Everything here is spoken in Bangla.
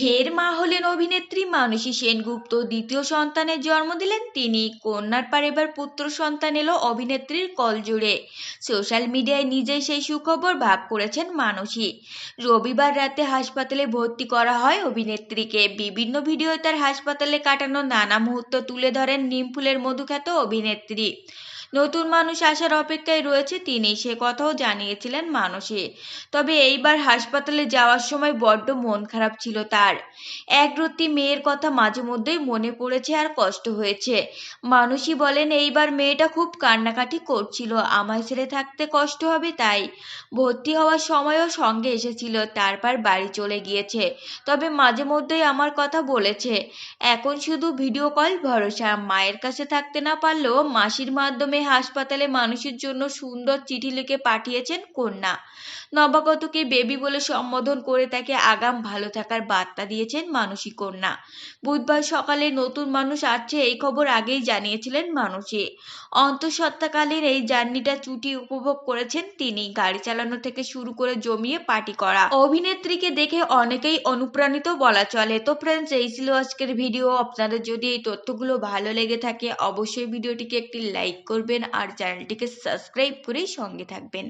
ফের মা হলেন অভিনেত্রী মানসী সেনগুপ্ত। দ্বিতীয় সন্তানের জন্ম দিলেন তিনি। কন্যার পর এবার পুত্র সন্তান এলো অভিনেত্রীর কলজোড়ে। সোশ্যাল মিডিয়ায় নিজেই সেই সুখবর ভাগ করেছেন মানসী। রবিবার রাতে হাসপাতালে ভর্তি করা হয় অভিনেত্রীকে। বিভিন্ন ভিডিও তার হাসপাতালে কাটানো নানা মুহূর্ত তুলে ধরেন নিমফুলের মধুখ্যাত অভিনেত্রী। নতুন মানুষ আসার অপেক্ষায় রয়েছে তিনি। সে কথাও জানিয়েছিলেন মানসী। তবে এইবার হাসপাতালে যাওয়ার সময় বড্ড মন খারাপ ছিল তার। একরত্তি মেয়ের কথা মাঝে মধ্যেই মনে পড়েছে আর কষ্ট হয়েছে। মানুষই বলেন, এইবার মেয়েটা খুব কান্নাকাটি করছিল। আমায় ছেড়ে থাকতে কষ্ট হবে তাই। ভর্তি হওয়ার সময়ও সঙ্গে এসেছিল, তারপর বাড়ি চলে গিয়েছে। তবে মাঝে মধ্যেই আমার কথা বলেছে। এখন শুধু ভিডিও কল, ভরসা। মায়ের কাছে থাকতে না পারলেও মাসির মাধ্যমে হাসপাতালে মানুষের জন্য সুন্দর চিঠি লিখে পাঠিয়েছেন কন্যা। নবাগতকে বেবি বলে সম্বোধন করে তাকে আগাম ভালো থাকার বার্তা দিয়েছেন মানসী কন্যা। বুধবার সকালে নতুন মানুষ আসছে এই খবর আগেই জানিয়েছিলেন মানসী। অন্তঃসত্ত্বাকালীন এই জার্নিটা চুটি উপভোগ করেছেন তিনি। গাড়ি চালানো থেকে শুরু করে জমিয়ে পার্টি করা। অভিনেত্রীকে দেখে অনেকেই অনুপ্রাণিত বলা চলে। তো ফ্রেন্ডস এই ছিল আজকের ভিডিও আপনাদের যদি এই তথ্যগুলো ভালো লেগে থাকে, অবশ্যই ভিডিওটিকে একটি লাইক করবেন আর চ্যানেলটিকে সাবস্ক্রাইব করে সঙ্গে থাকবেন।